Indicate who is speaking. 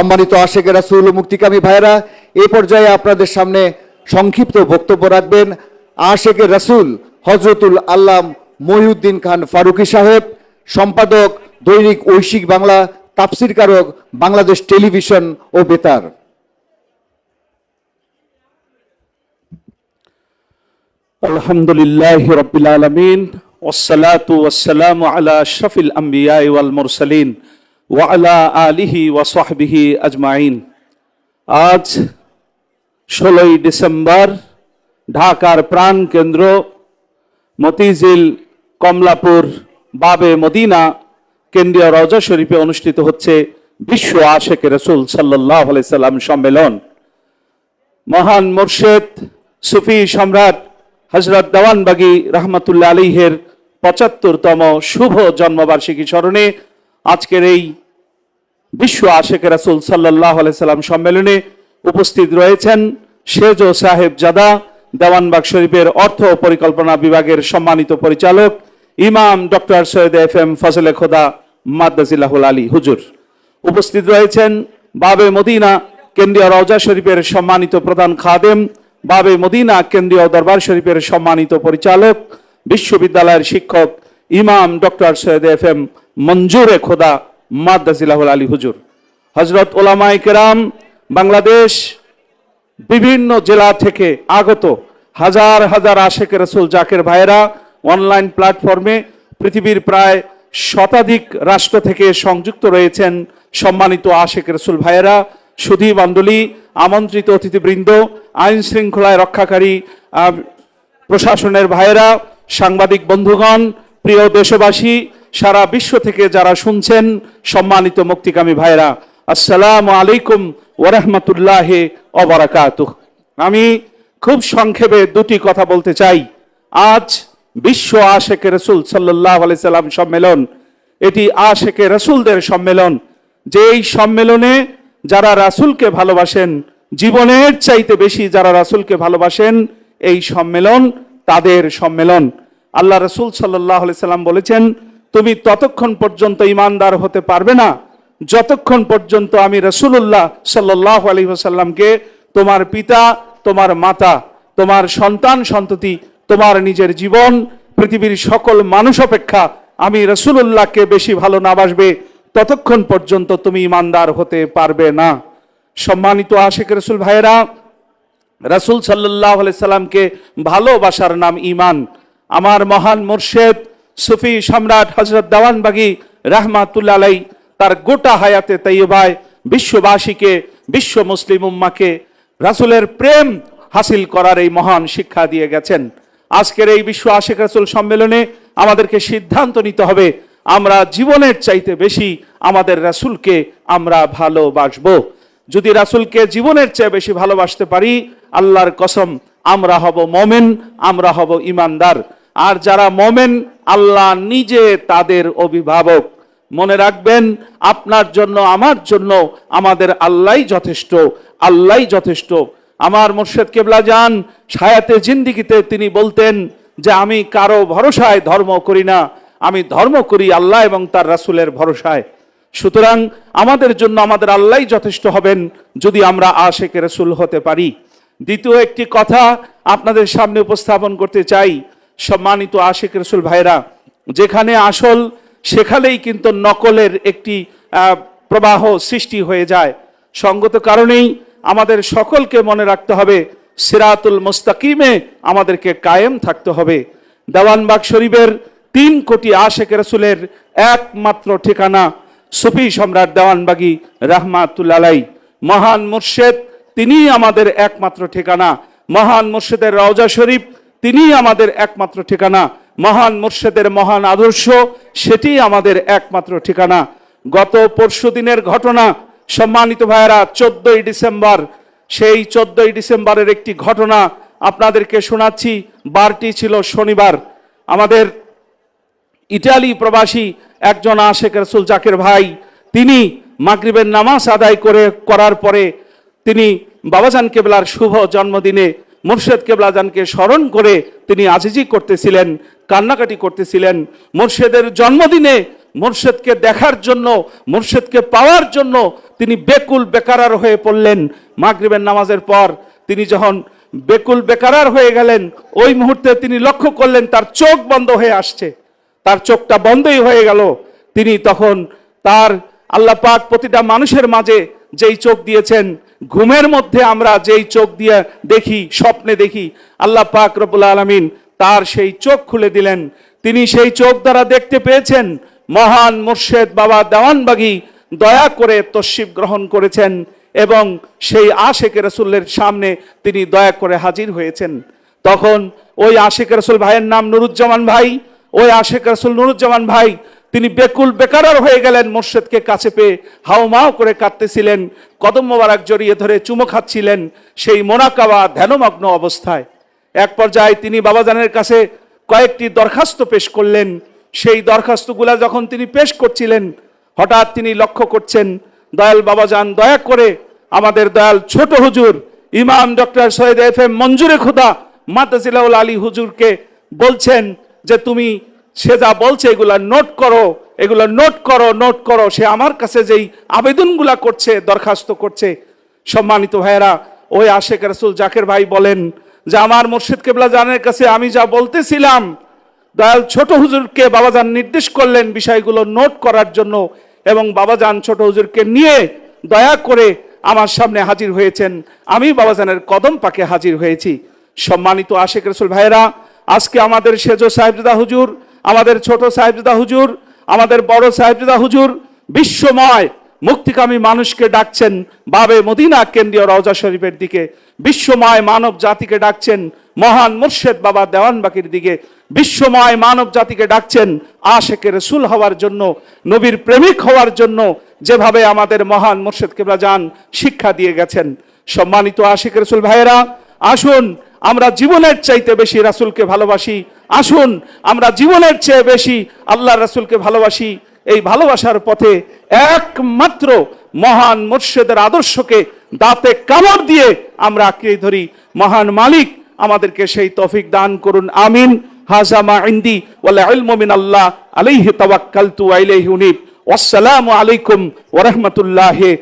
Speaker 1: সম্মানিত আশেকের রাসুল মুক্তিকামী ভাইরা এ পর্যায়ে আপনাদের সামনে সংক্ষিপ্ত বক্তব্য রাখবেন আশেকের রাসুল হজরতুল আল্লাম মহিউদ্দিন খান ফারুকি সাহেব, সম্পাদক দৈনিক ঐশিক বাংলা, তাফসিরকারক বাংলাদেশ টেলিভিশন ও বেতার।
Speaker 2: আলহামদুলিল্লাহ রবিল আলমিন ওসালাতু ওসালাম আলা শফিল আম্বিয়াই ওয়াল মুরসালিন। ওয়ালা আলিহি ওয়াসাহবিহি আজমাইন। আজ ষোলোই ডিসেম্বর, ঢাকার প্রাণ কেন্দ্র মতিঝিল, কমলাপুর, বাবে মদিনা, কেন্দ্রীয় রজা শরীফে অনুষ্ঠিত হচ্ছে বিশ্ব আশেখ রসুল সাল্লাহ সাল্লাম সম্মেলন। মহান মোর্শেদ, সুফি সম্রাট হজরত দেওয়ানবাগি রহমতুল্লা আলিহের পঁচাত্তরতম শুভ জন্মবার্ষিকী স্মরণে আজকের এই বিশ্ব আশেখ রাসুল সাল্লাহ সাল্লাম সম্মেলনে উপস্থিত রয়েছেন শেজ সাহেব জাদা, দেওয়ানবাগ শরীফের অর্থ পরিকল্পনা বিভাগের সম্মানিত পরিচালক ইমাম doctor Syed F M Fazle Khuda মাদ্দাজিল্লাহুল Ali হুজুর। উপস্থিত রয়েছেন বাবে মদিনা কেন্দ্রীয় রওজা শরীফের সম্মানিত প্রধান খাদেম, বাবে মদিনা কেন্দ্রীয় দরবার শরীফের সম্মানিত পরিচালক, বিশ্ববিদ্যালয়ের শিক্ষক ইমাম doctor Syed F M Manzure Khuda মাদ্দাজিল্লাহুল Ali হুজুর। হজরত ওলামাই কেরাম বাংলাদেশ বিভিন্ন জেলা থেকে আগত হাজার হাজার আশেখ রসুল জাকের ভাইয়েরা অনলাইন প্ল্যাটফর্মে পৃথিবীর প্রায় শতাধিক রাষ্ট্র থেকে সংযুক্ত রয়েছেন সম্মানিত আশেখ রসুল ভাইয়েরা, সুধী মণ্ডলী আমন্ত্রিত অতিথিবৃন্দ, আইন শৃঙ্খলায় রক্ষাকারী প্রশাসনের ভাইয়েরা, সাংবাদিক বন্ধুগণ, প্রিয় দেশবাসী সারা বিশ্ব থেকে যারা শুনছেন, সম্মানিত মুক্তিকামী ভাইয়েরা, আসসালামু আলাইকুম ওরহমতুল্লাহ অবরাকাত আমি খুব সংক্ষেপে দুটি কথা বলতে চাই। আজ বিশ্ব আশেকে রসুল সাল্লাহ সাল্লাম সম্মেলন, এটি আশেকে রসুলদের সম্মেলন। যে এই সম্মেলনে যারা রাসূলকে ভালোবাসেন, জীবনের চাইতে বেশি যারা রাসূলকে ভালোবাসেন, এই সম্মেলন তাদের সম্মেলন। আল্লাহ রসুল সাল্লাহ সাল্লাম বলেছেন তুমি ততক্ষণ পর্যন্ত ইমানদার হতে পারবে না। যতক্ষণ পর্যন্ত আমি রসুল্লাহ সাল্লাহ আলী সাল্লামকে তোমার পিতা, তোমার মাতা, তোমার সন্তান, সন্ততি, তোমার নিজের জীবন, পৃথিবীর সকল মানুষ অপেক্ষা আমি রসুল্লাহকে বেশি ভালো না বাসবে, ততক্ষণ পর্যন্ত তুমি ইমানদার হতে পারবে না। সম্মানিত আশেখ রসুল ভাইয়েরা, রাসূল সাল্লাহ সাল্লামকে ভালোবাসার নাম ইমান আমার মহান মুর্শেদ সুফি সম্রাট হজরত দেওয়ানবাগি রাহমাতুল্লাহ আলাই তার গোটা হায়াতে তৈবায় বিশ্ববাসীকে, বিশ্ব মুসলিম উম্মাকে রাসূলের প্রেম হাসিল করার এই মহান শিক্ষা দিয়ে গেছেন। আজকের এই বিশ্ব আশেখ রাসূল সম্মেলনে আমাদেরকে সিদ্ধান্ত নিতে হবে, আমরা জীবনের চাইতে বেশি আমাদের রাসূলকে আমরা ভালোবাসবো। যদি রাসূলকে জীবনের চেয়ে বেশি ভালোবাসতে পারি, আল্লাহর কসম, আমরা হব মোমেন, আমরা হব ইমানদার। আর যারা মোমেন, আল্লাহ নিজে তাদের অভিভাবক। মনে রাখবেন, আপনার জন্য, আমার জন্য, আমাদের আল্লাহই যথেষ্ট আল্লাহই যথেষ্ট। আমার মুর্শেদ কেবলা যান ছায়াতে জিন্দিগিতে তিনি বলতেন যে, আমি কারও ভরসায় ধর্ম করি না, আমি ধর্ম করি আল্লাহ এবং তার রাসূলের ভরসায়। সুতরাং আমাদের জন্য আমাদের আল্লাহই যথেষ্ট হবেন যদি আমরা আশেকে রসুল হতে পারি। দ্বিতীয় একটি কথা আপনাদের সামনে উপস্থাপন করতে চাই সম্মানিত আশেক রসুল ভাইরা, যেখানে আসল, সেখানেই কিন্তু নকলের একটি প্রবাহ সৃষ্টি হয়ে যায়। সঙ্গত কারণেই আমাদের সকলকে মনে রাখতে হবে, সিরাতুল মুস্তাকিমে আমাদেরকে কায়েম থাকতে হবে। দেওয়ানবাগ শরীফের তিন কোটি আশেক রসুলের একমাত্র ঠিকানা সুফি সম্রাট দেওয়ানবাগি রাহমাতুল্লাহ মহান মুর্শেদ, তিনিই আমাদের একমাত্র ঠিকানা। মহান মুর্শেদের রওজা শরীফ তিনিই আমাদের একমাত্র ঠিকানা। মহান মুর্শেদের মহান আদর্শ সেটি আমাদের একমাত্র ঠিকানা। গত পরশু দিনের ঘটনা, সম্মানিত ভাইয়েরা, চোদ্দই ডিসেম্বর, সেই চোদ্দই ডিসেম্বরের একটি ঘটনা আপনাদেরকে শোনাচ্ছি। বারটি ছিল শনিবার। আমাদের ইটালি প্রবাসী একজন আশেখ রসুল জাকের ভাই, তিনি মাগরিবের নামাজ আদায় করে, করার পরে তিনি বাবাজান কেবলার শুভ জন্মদিনে মুর্শেদ কেবলাজানকে স্মরণ করে তিনি আজিজি করতেছিলেন, কান্নাকাটি করতেছিলেন। মুর্শেদের জন্মদিনে মুর্শেদকে দেখার জন্য, মুর্শেদকে পাওয়ার জন্য তিনি বেকুল বেকারার হয়ে পড়লেন। মাগরিবের নামাজের পর তিনি যখন বেকুল বেকারার হয়ে গেলেন, ওই মুহূর্তে তিনি লক্ষ্য করলেন, তার চোখ বন্ধ হয়ে আসছে। তার চোখটা বন্ধই হয়ে গেল। তিনি তখন তার আল্লাহ পাক প্রতিটা মানুষের মাঝে যেই চোখ দিয়েছেন ঘুমের মধ্যে আমরা যেই চোখ দিয়ে দেখি, স্বপ্নে দেখি, আল্লাহ পাক রবুল আলমিন তার সেই চোখ খুলে দিলেন। তিনি সেই চোখ দ্বারা দেখতে পেয়েছেন, মহান মুর্শেদ বাবা দেওয়ানবাগি দয়া করে তশিব গ্রহণ করেছেন এবং সেই আশেখ রসুল্লের সামনে তিনি দয়া করে হাজির হয়েছেন। তখন ওই আশেখ রসুল ভাইয়ের নাম নুরুজ্জামান ভাই, ওই আশেখ রসুল নুরুজ্জামান ভাই তিনি বেকুল বেকারার হয়ে গেলেন, মোর্শেদকে কাছে পেয়ে হাউমাও করে কাঁদতেছিলেন, কদম মোবারক জড়িয়ে ধরে চুমো খাচ্ছিলেন সেই মোনাকাবা ধ্যানমগ্ন অবস্থায়। এক পর্যায়ে তিনি বাবাজানের কাছে কয়েকটি দরখাস্ত পেশ করলেন। সেই দরখাস্তগুলা যখন তিনি পেশ করছিলেন, হঠাৎ তিনি লক্ষ্য করছেন, দয়াল বাবাজান, দয়া করে আমাদের দয়াল ছোট হুজুর, ইমাম doctor Syed F M Manzure Khuda মাতাজিলাউল Ali হুজুরকে বলছেন যে তুমি সে যা বলছে, এগুলা নোট করো, এগুলা নোট করো নোট করো। সে আমার কাছে যেই আবেদনগুলা করছে, দরখাস্ত করছে, সম্মানিত ভাইয়েরা, ওই আশেখ রসুল জাকের ভাই বলেন যে, আমার মুর্শিদ কেবলা জানের কাছে আমি যা বলতেছিলাম, দয়াল ছোট হুজুরকে বাবাজান নির্দেশ করলেন বিষয়গুলো নোট করার জন্য এবং বাবাজান ছোট হুজুরকে নিয়ে দয়া করে আমার সামনে হাজির হয়েছেন। আমি বাবাজানের কদম পাকে হাজির হয়েছি। সম্মানিত আশেখ রসুল ভাইয়েরা, আজকে আমাদের সেজ সাহেবদা হুজুর আমাদের ছোট সাহেবজাদা হুজুর, আমাদের বড় সাহেবজাদা হুজুর, বিশ্বময়, মুক্তিকামী মানুষকে ডাকছেন বাবে মদিনা কেন্দ্রীয় রওজা শরীফের দিকে, বিশ্বময় মানব জাতিকে ডাকছেন মহান মুর্শেদ বাবা দেওয়ানবাকির দিকে, বিশ্বময় মানব জাতিকে ডাকছেন আশেকে রসুল হওয়ার জন্য, নবীর প্রেমিক হওয়ার জন্য, যেভাবে আমাদের মহান মুর্শেদ কেবলা যান শিক্ষা দিয়ে গেছেন। সম্মানিত আশেখ রসুল ভাইয়েরা, আসুন আমরা জীবনের চাইতে বেশি রাসূলকে ভালোবাসি। আসুন, আমরা জীবনের চেয়ে বেশি আল্লাহ রাসূলকে ভালোবাসি। এই ভালোবাসার পথে একমাত্র মহান মুর্শেদের আদর্শকে দাঁতে কামড় দিয়ে আমরা আঁকড়ে ধরি। মহান মালিক আমাদেরকে সেই তফিক দান করুন। আমিন। হাজামা ইন্দি ওয়াল আল্লাহ আলাইহি তাওয়াক্কালতু ওয়া ইলাইহি উনীব। ওয়াসসালামু আলাইকুম ওয়া রাহমাতুল্লাহি